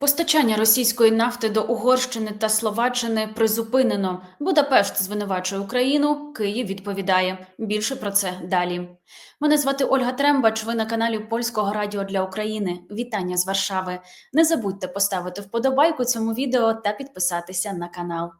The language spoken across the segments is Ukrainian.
Постачання російської нафти до Угорщини та Словаччини призупинено. Будапешт звинувачує Україну. Київ відповідає. Більше про це далі. Мене звати Ольга Трембач. Ви на каналі Польського радіо для України. Вітання з Варшави. Не забудьте поставити вподобайку цьому відео та підписатися на канал.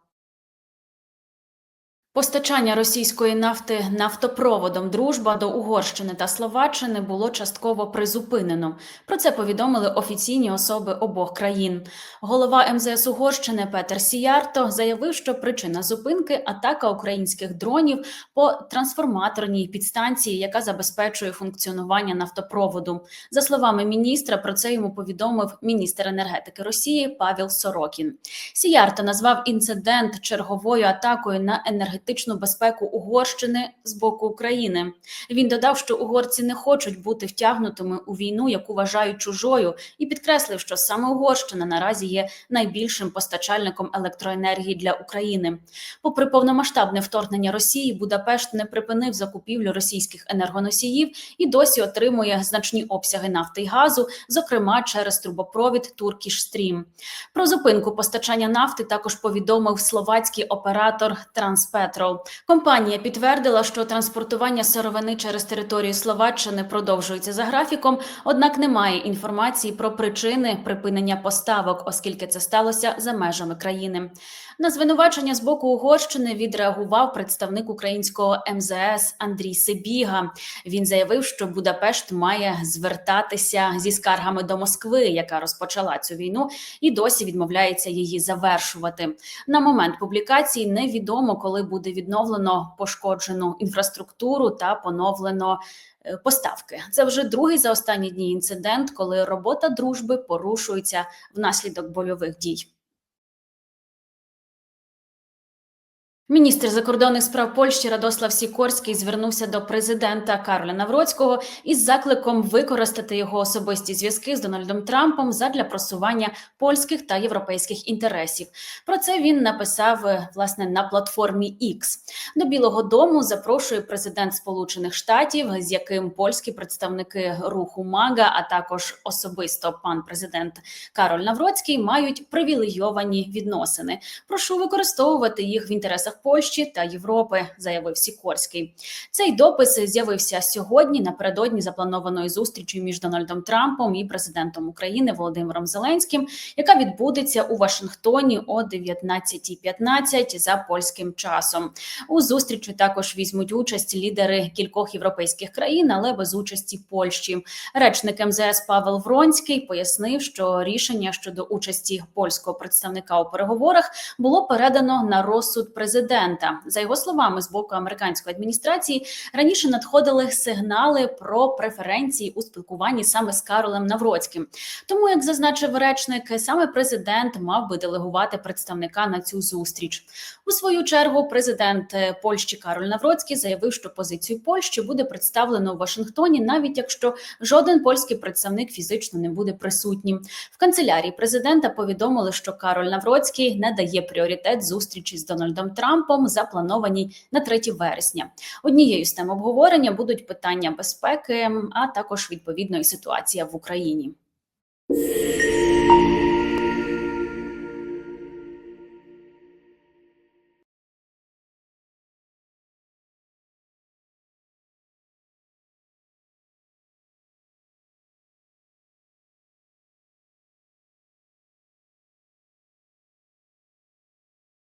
Постачання російської нафти нафтопроводом Дружба до Угорщини та Словаччини було частково призупинено. Про це повідомили офіційні особи обох країн. Голова МЗС Угорщини Петер Сіярто заявив, що причина зупинки атака українських дронів по трансформаторній підстанції, яка забезпечує функціонування нафтопроводу. За словами міністра, про це йому повідомив міністр енергетики Росії Павел Сорокін. Сіярто назвав інцидент черговою атакою на енергетичну безпеку Угорщини з боку України. Він додав, що угорці не хочуть бути втягнутими у війну, яку вважають чужою, і підкреслив, що саме Угорщина наразі є найбільшим постачальником електроенергії для України. Попри повномасштабне вторгнення Росії, Будапешт не припинив закупівлю російських енергоносіїв і досі отримує значні обсяги нафти й газу, зокрема через трубопровід Turkish Stream. Про зупинку постачання нафти також повідомив словацький оператор Транспетрол. Компанія підтвердила, що транспортування сировини через територію Словаччини продовжується за графіком, однак немає інформації про причини припинення поставок, оскільки це сталося за межами країни. На звинувачення з боку Угорщини відреагував представник українського МЗС Андрій Сибіга. Він заявив, що Будапешт має звертатися зі скаргами до Москви, яка розпочала цю війну, і досі відмовляється її завершувати. На момент публікації невідомо, коли буде відновлено пошкоджену інфраструктуру та поновлено. е, Поставки це вже другий за останні дні інцидент, коли робота дружби порушується внаслідок бойових дій. Міністр закордонних справ Польщі Радослав Сікорський звернувся до президента Кароля Навроцького із закликом використати його особисті зв'язки з Дональдом Трампом задля просування польських та європейських інтересів. Про це він написав е, власне на платформі X. До Білого Дому запрошує президент Сполучених Штатів, з яким польські представники руху МАГА, а також особисто пан президент Кароль Навроцький мають привілейовані відносини. Прошу використовувати їх в інтересах Польщі та Європи, заявив Сікорський. Цей допис з'явився сьогодні напередодні запланованої зустрічі між Дональдом Трампом і президентом України Володимиром Зеленським, яка відбудеться у Вашингтоні о 19.15 за польським часом. У зустрічі також візьмуть участь лідери кількох європейських країн, але без участі Польщі. Речник МЗС Павел Вронський пояснив, що рішення щодо участі польського представника у переговорах було передано на розсуд президента. За його словами, з боку американської адміністрації раніше надходили сигнали про преференції у спілкуванні саме з Каролем Навроцьким. Тому, як зазначив речник, саме президент мав би делегувати представника на цю зустріч. У свою чергу президент е, Польщі Кароль Навроцький заявив, що позицію Польщі буде представлено у Вашингтоні, навіть якщо жоден польський представник фізично не буде присутнім. В канцелярії президента повідомили, що Кароль Навроцький не дає пріоритет зустрічі з Дональдом Трампом, запланованій на 3 вересня. Однією з тем обговорення будуть питання безпеки, а також відповідно і ситуація в Україні.